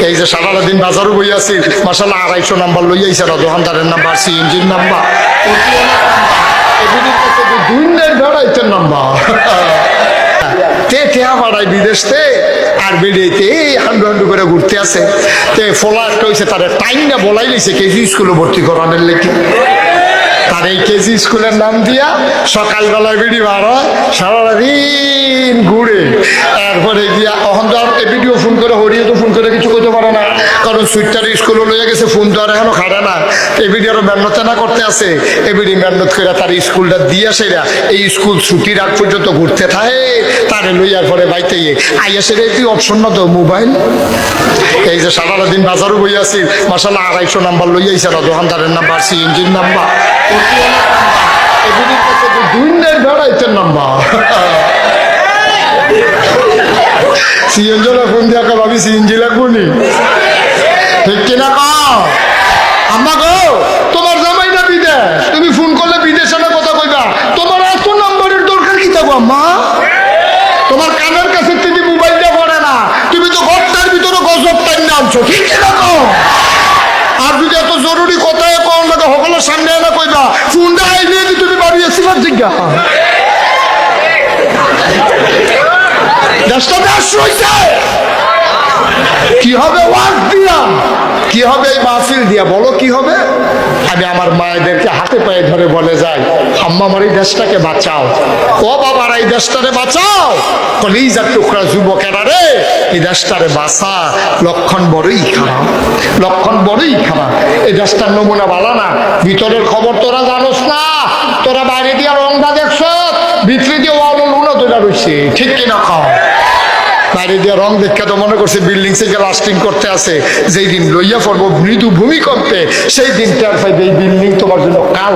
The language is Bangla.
এই যে সারাটা দিন বাজারও বই আছি মাসাল্লাহ আড়াইশো নাম্বার লই আইছে দোকানদারের নাম্বার, সিএনজির নাম্বার। নাম্বার। টাইম না বলাই কেজি স্কুলে ভর্তি করানোর এই কেজি স্কুলের নাম দিয়া সকালবেলায় বেরিয়ে বার হয়, সারাদিন ঘুরে। তারপরে গিয়া কারণ সুইটার স্কুলে লইয়া গেছে, ফোন আর এখনও খাড়ে না। ভিডিও আরও মেহনত না করতে আছে। ভিডিও মেহনত করে তার স্কুলটা দিয়া সেরা। এই স্কুল ছুটির আগ পর্যন্ত ঘুরতে থাকে, তারে লইয়ার পরে বাইতে গিয়ে। আইয়া সেরা একটি অপশন তো মোবাইল এই যে সারাটা দিন বাজারও বই আছি মাসাল্লাহ আড়াইশো নাম্বার লই আইছে না, দোকানদারের নাম্বার, সিএনজির নাম্বার। দুই বেড়াইতেন নাম্বার। সিএনজিরা ফোন দিয়া ভাবি, সিএনজি লাগবো ঠিক কিনা কও? আম্মা গো, তোমার জামাই না বিদেশ? তুমি ফোন করলে বিদেশে না কথা কইবা। তোমার এত নাম্বারের দরকার কি থাকব আম্মা? তোমার কানের কাছে তুমি মোবাইলটা পড়ে না। তুমি তো ঘরটার ভিতরে গজব টাইম আনছো, ঠিক কিনা কও? আর যদি এত জরুরি কথা কও না তো সকলের সামনে না কইবা, ফোনটা আইলে তুমি বাড়ি আসিবার জিজ্ঞা দেশটা দেশ হইছে কি হবে ওয়াজ দিয়া? কি হবে এই মাহফিল দিয়া? বলো কি হবে? আমি আমার মায়েদেরকে হাতে পায়ে ধরে বলে যাই আমার এই দেশটাকে বাঁচাও। ও বাবার, এই দেশটারে বাঁচাও? কলিজার টুকরা যুবকেরা রে, এই দেশটারে বাঁচা। লক্ষণ বড়ই খারাপ, লক্ষণ বড়ই খারাপ। এই দেশটার নমুনা ভালো না। ভিতরের খবর তোরা জানোস না। তোরা বাইরে দিয়া রংটা দেখছ, ভিতরে দিয়ে ওয়াল উনো তোরা রয়েছে ঠিক কিনা খাও বাইরে দিয়ে রং দেখে তো মনে করছে বিল্ডিং থেকে লাস্টিং করতে আছে। যেই দিন লইয়া পড়ব মৃদু ভূমিকম্পে, সেই দিন টের পাইবে এই বিল্ডিং তোমার জন্য কাল।